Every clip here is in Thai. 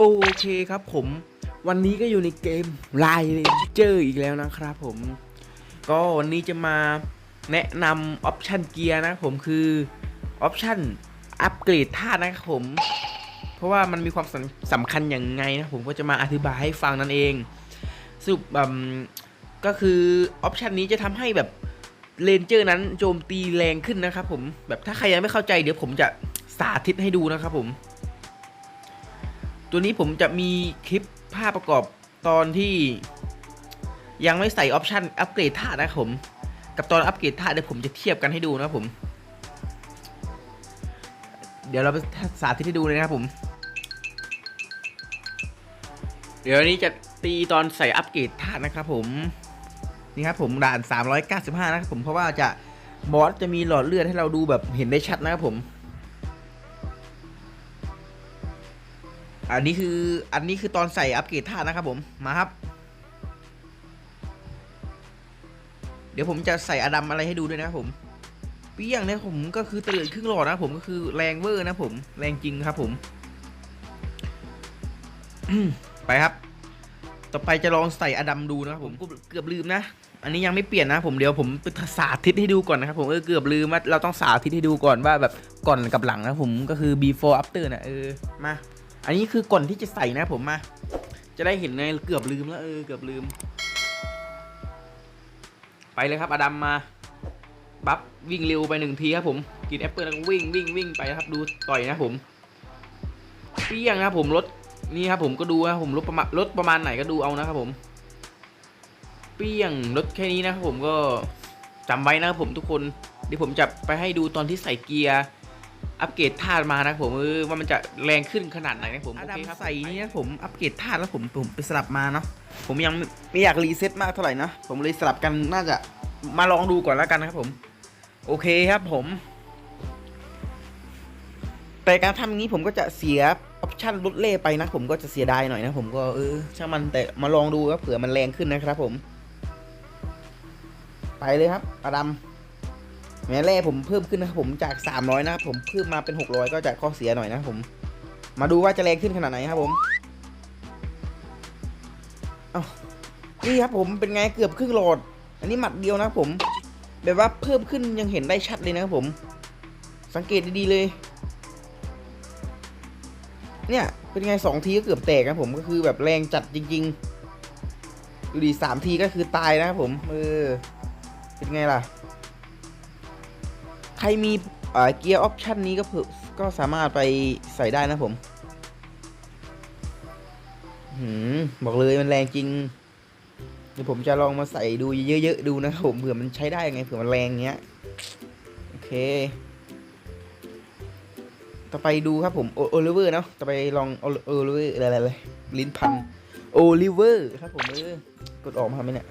โอเคครับผม วันนี้ก็อยู่ในเกมไลน์เลนเจอร์อีกแล้วนะครับผม ก็วันนี้จะมาแนะนำออปชันเกียร์นะผมคือออปชันอัปเกรดท่าตุนะครับผม เพราะว่ามันมีความสำคัญอย่างไงนะผมก็จะมาอธิบายให้ฟังนั่นเองสรุปแบบก็คือออปชันนี้จะทำให้แบบเลนเจอร์นั้นโจมตีแรงขึ้นนะครับผมแบบถ้าใครยังไม่เข้าใจเดี๋ยวผมจะสาธิตให้ดูนะครับผม ตัวนี้ผมจะมีคลิปภาพประกอบตอนที่ยังไม่ใส่ออปชันอัปเกรดท่าตุนะครับผม กับตอนอัปเกรดท่าตุเดี๋ยวผมจะเทียบกันให้ดูนะครับผม เดี๋ยวเราไปสาธิตให้ดูเลยนะครับผม เดี๋ยวนี้จะตีตอนใส่อัปเกรดท่าตุนะครับผม นี่ครับผมด่าน 395 นะครับผมเพราะว่าจะบอสจะมีหลอดเลือดให้เราดูแบบเห็นได้ชัดนะครับผม อันนี้คืออันนี้คือตอนใส่อัปเกรดท่าตุนะครับผมมาครับ เดี๋ยวผมจะใส่อดัมอะไรให้ดูด้วยนะครับผมเปี้ยงเนี่ยผมก็คือเตลิดครึ่งหลอดนะผมก็คือแรงเวอร์นะผมแรงจริงครับผมไปครับ ต่อไปจะลองใส่อดัมดูนะครับผมก็เกือบลืมนะอันนี้ยังไม่เปลี่ยนนะผมเดี๋ยวผมสาธิตให้ดูก่อนนะครับผมเออเกือบลืมว่าเราต้องสาธิตให้ดูก่อนว่าแบบก่อนกับหลังนะผมก็คือ before after นะเออมา อันนี้คือก่อนที่จะใส่นะผมมา จะได้เห็นในเกือบลืมแล้วเออเกือบลืม ไปเลยครับอดัมมาบัฟวิ่งเร็วไปหนึ่งทีครับผม กินแอปเปิลแล้ววิ่งวิ่งวิ่งไปครับดูต่อยนะผมเปี้ยงนะครับผมรถนี่ครับผมก็ดูนะผมรถประมาณรถประมาณไหนก็ดูเอานะครับผม เปี้ยงรถแค่นี้นะครับผมก็จำไว้นะครับผมทุกคนเดี๋ยวผมจะไปให้ดูตอนที่ใส่เกียร์ อัปเกรดธาตุมานะผมเออว่ามันจะแรงขึ้นขนาดไหนนะผมโอเคครับใส่นี่นะผมอัปเกรดธาตุแล้วผมผมไปสลับมาเนาะผมยังไม่ไม่อยากรีเซ็ตมากเท่าไหร่นะผมเลยสลับกันน่าจะมาลองดูก่อนแล้วกันนะครับผม โอเคครับผม แต่การทำอย่างนี้ผมก็จะเสียออปชั่นลดเล่ไปนะผมก็จะเสียดายหน่อยนะผมก็เออช่างมันแต่มาลองดูครับเผื่อมันแรงขึ้นนะครับผม ไปเลยครับอดัม แม้แร่ผมเพิ่มขึ้นนะครับผมจาก 300 นะครับผมเพิ่มมาเป็น 600 ก็จะข้อเสียหน่อยนะครับผม มาดูว่าจะแรงขึ้นขนาดไหนครับผมเอานี่ครับผมเป็นไงเกือบครึ่งโหลด อันนี้หมัดเดียวนะครับผม แบบว่าเพิ่มขึ้นยังเห็นได้ชัดเลยนะครับผม สังเกตดีๆเลย เนี่ยเป็นไงสองทีก็เกือบแตกนะครับผมก็คือแบบแรงจัดจริง ๆ ดูดีสามทีก็คือตายนะครับผมเออเป็นไงล่ะ ใครมีเกียร์ออปชันนี้ก็ก็สามารถไปใส่ได้นะผมหืมบอกเลยมันแรงจริงเดี๋ยวผมจะลองมาใส่ดูเยอะๆดูนะครับผมเผื่อมันใช้ได้ยังไงเผื่อมันแรงเงี้ยโอเค ต่อไปดูครับผมโอลิเวอร์เนาะต่อไปลองโอลิเวอร์อะไรๆลยลิ้นพันโอลิเวอร์ครับผมเออกดออกมาทำไหมเนี่ย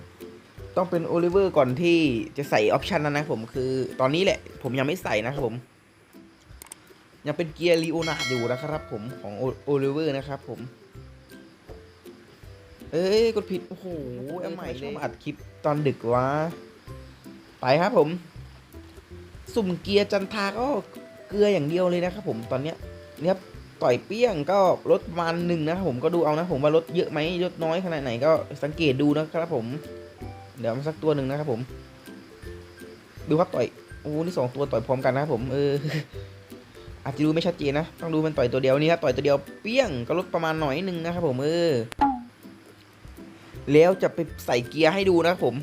ต้องเป็นโอลิเวอร์ก่อนที่จะใส่ออปชันนั้นนะผมคือตอนนี้แหละ ผมยังไม่ใส่นะครับผม ยังเป็นเกียร์ลีโอนาร์ดอยู่นะครับ ผมของโอลิเวอร์นะครับ ผม เอ้ยกดผิด โอ้โหแอมใหม่เลยอัดคลิปตอนดึกวะไปครับผม สุ่มเกียร์จันทาก็เกลืออย่างเดียวเลยนะครับ ผมตอนเนี้ยเนี่ยครับต่อยเปี้ยงก็ลดประมาณหนึ่งนะครับผมก็ดูเอานะผมว่าลดเยอะไหมลดน้อยขนาดไหนก็สังเกตดูนะครับผม เดี๋ยวมาสักตัวหนึ่งนะครับผม ดูครับต่อยโอ้นี่สองตัวต่อยพร้อมกันนะครับผมเอออาจจะดูไม่ชัดเจนนะ ต้องดูมันต่อยตัวเดียวนี่ครับต่อยตัวเดียวเปี้ยงก็ลดประมาณหน่อยหนึ่งนะครับผมเออแล้วจะไปใส่เกียร์ให้ดูนะครับผม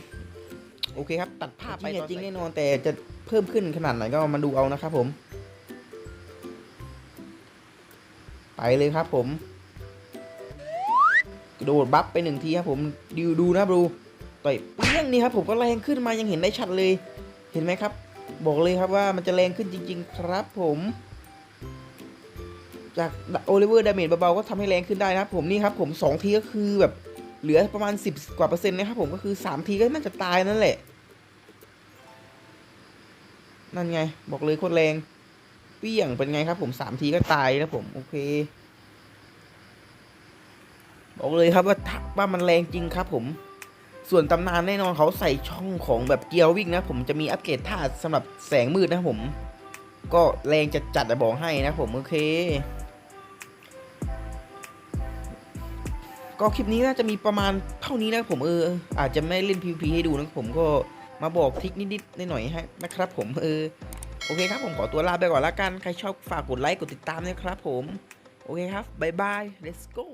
โอเคครับ ตัดภาพไปจริงแน่นอนแต่จะเพิ่มขึ้นขนาดไหนก็มาดูเอานะครับผม ไปเลยครับผม กระโดดบัฟไปหนึ่งทีครับผมดูดูนะครับดู ต่อยเปี้ยงนี่ครับผมก็แรงขึ้นมายังเห็นได้ชัดเลย เห็นไหมครับ บอกเลยครับว่ามันจะแรงขึ้นจริง ๆ ครับผม จากโอลิเวอร์ดาเมจเบาๆก็ทำให้แรงขึ้นได้นะครับ ผมนี่ครับผม 2 ทีก็คือแบบเหลือประมาณ 10 กว่าเปอร์เซ็นต์นะครับผมก็คือ 3 ทีก็น่าจะตายนั่นแหละ นั่นไง บอกเลยโคตรแรงเปี้ยงเป็นไงครับ ผม 3 ทีก็ตายนะผมโอเคบอกเลยครับว่าว่ามันแรงจริงครับผม ส่วนตำนานแน่นอนเขาใส่ช่องของแบบเกียร์วิ่งนะผมจะมีอัปเกรดท่าสำหรับแสงมืดนะผม ก็แรงจัดจัดจะบอกให้นะผมโอเค ก็คลิปนี้น่าจะมีประมาณเท่านี้นะผมเออ อาจจะไม่เล่น PVP ให้ดูนะผมก็มาบอกทิคนิดๆหน่อยๆให้นะครับ ผมเออโอเคครับผมขอตัวลาไปก่อนละกัน ใครชอบฝากกดไลค์กดติดตามนะครับผม โอเคครับบายบาย let's go